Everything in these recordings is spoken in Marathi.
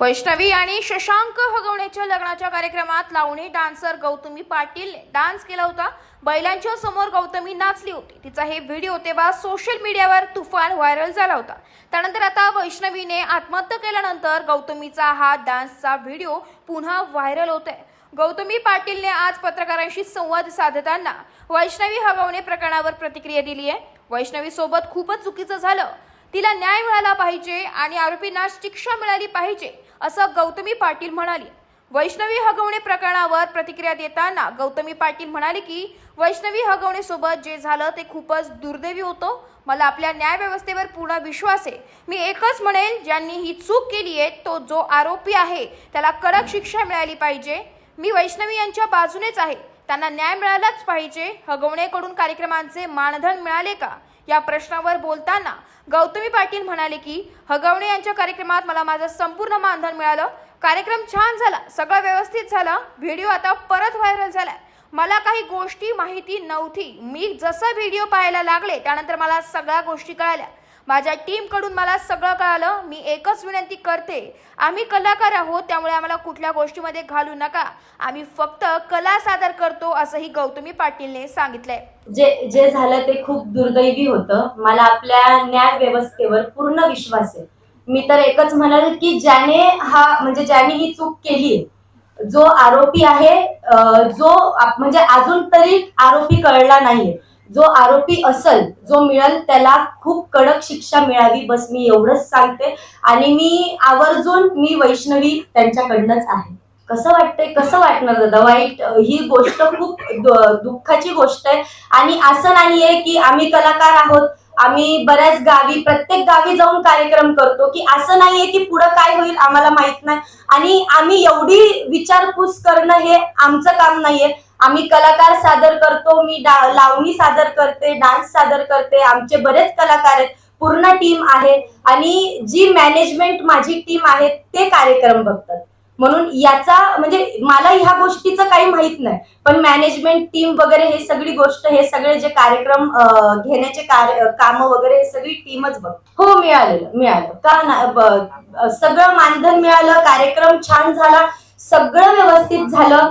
वैष्णवी आणि शशांक हगवण्याच्या लग्नाच्या कार्यक्रमात लावणी डान्सर गौतमी पाटीलने डान्स केला होता. बैलांच्या समोर गौतमी नाचली होती. तिचा हे व्हिडिओ तेव्हा सोशल मीडियावर तुफान व्हायरल झाला होता. त्यानंतर आता वैष्णवीने आत्महत्या केल्यानंतर गौतमीचा हा डान्सचा व्हिडिओ पुन्हा व्हायरल होत आहे गौतमी पाटीलने आज पत्रकारांशी संवाद साधताना वैष्णवी हगवणे प्रकरणावर प्रतिक्रिया दिली आहे वैष्णवी सोबत खूपच चुकीचं झालं. तिला न्याय मिळाला पाहिजे आणि आरोपींना शिक्षा मिळाली पाहिजे असं गौतमी पाटील म्हणाली. वैष्णवी हगवणे प्रकरणावर प्रतिक्रिया देताना गौतमी पाटील म्हणाले की वैष्णवी हगवणे सोबत जे झालं ते खूपच दुर्दैवी होतं. मला आपल्या न्याय व्यवस्थेवर पूर्ण विश्वास आहे. मी एकच म्हणेल ज्यांनी ही चूक केली आहे तो जो आरोपी आहे त्याला कडक शिक्षा मिळाली पाहिजे. मी वैष्णवी यांच्या बाजूनेच आहे. त्यांना न्याय मिळालाच पाहिजे. हगवणेकडून कार्यक्रमांचे मानधन मिळाले का? या प्रश्नावर बोलताना गौतमी पाटील म्हणाले की हगवणे यांच्या कार्यक्रमात मला माझं संपूर्ण मानधन मिळालं. कार्यक्रम छान झाला सगळं व्यवस्थित झालं. व्हिडिओ आता परत व्हायरल झालाय. मला काही गोष्टी माहिती नव्हती. मी जसं व्हिडिओ पाहायला लागले त्यानंतर मला सगळ्या गोष्टी कळाल्या. माझ्या टीमकडून मला सगळं कळालं. मी एकच विनंती करते. आम्ही कलाकार आहोत त्यामुळे आम्हाला कुठल्या गोष्टीमध्ये घालू नका. आम्ही फक्त कला सादर करतो असंही गौतमी पाटीलने सांगितलंय. जे जे झालं ते खूप दुर्दैवी होतं. मला आपल्या न्याय व्यवस्थेवर पूर्ण विश्वास आहे. मी तर एकच म्हणाल की ज्याने हा म्हणजे ज्याने ही चूक केली जो आरोपी आहे जो म्हणजे अजून तरी आरोपी कळला नाहीये. जो आरोपी असल जो मिळेल त्याला खूप कडक शिक्षा मिळावी. बस मी एवढंच सांगते. आणि मी आवर्जून मी वैष्णवी त्यांच्याकडनंच आहे. कसं वाटतंय? कसं वाटणार दादा? वाईट ही गोष्ट खूप दुःखाची गोष्ट आहे. आणि असं नाहीये की आम्ही कलाकार आहोत. आम्ही बऱ्याच गावी प्रत्येक गावी जाऊन कार्यक्रम करतो की असं नाहीये की पुढं काय होईल आम्हाला माहीत नाही. आणि आम्ही एवढी विचारपूस करणं हे आमचं काम नाहीये. आम्ही कलाकार सादर करतो मी लावणी सादर करते डान्स सादर करते आमचे बरेच कलाकार आहेत पूर्ण टीम आहे आणि जी मॅनेजमेंट माझी टीम आहे ते कार्यक्रम बघतात. म्हणून याचा म्हणजे मला ह्या गोष्टीचं काही माहीत नाही पण मॅनेजमेंट टीम वगैरे हे सगळी गोष्ट हे सगळे जे कार्यक्रम घेण्याचे कार्य काम वगैरे हे सगळी टीमच बघ हो मिळालेलं मिळालं. का ना सगळं मानधन मिळालं कार्यक्रम छान झाला सगळं व्यवस्थित झालं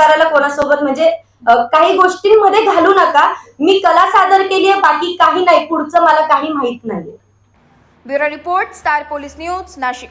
कलाकाराला कोणासोबत म्हणजे काही गोष्टींमध्ये घालू नका. मी कला सादर केली आहे बाकी काही नाही. पुढचं मला काही माहीत नाहीये. Bureau report star police news Nashik.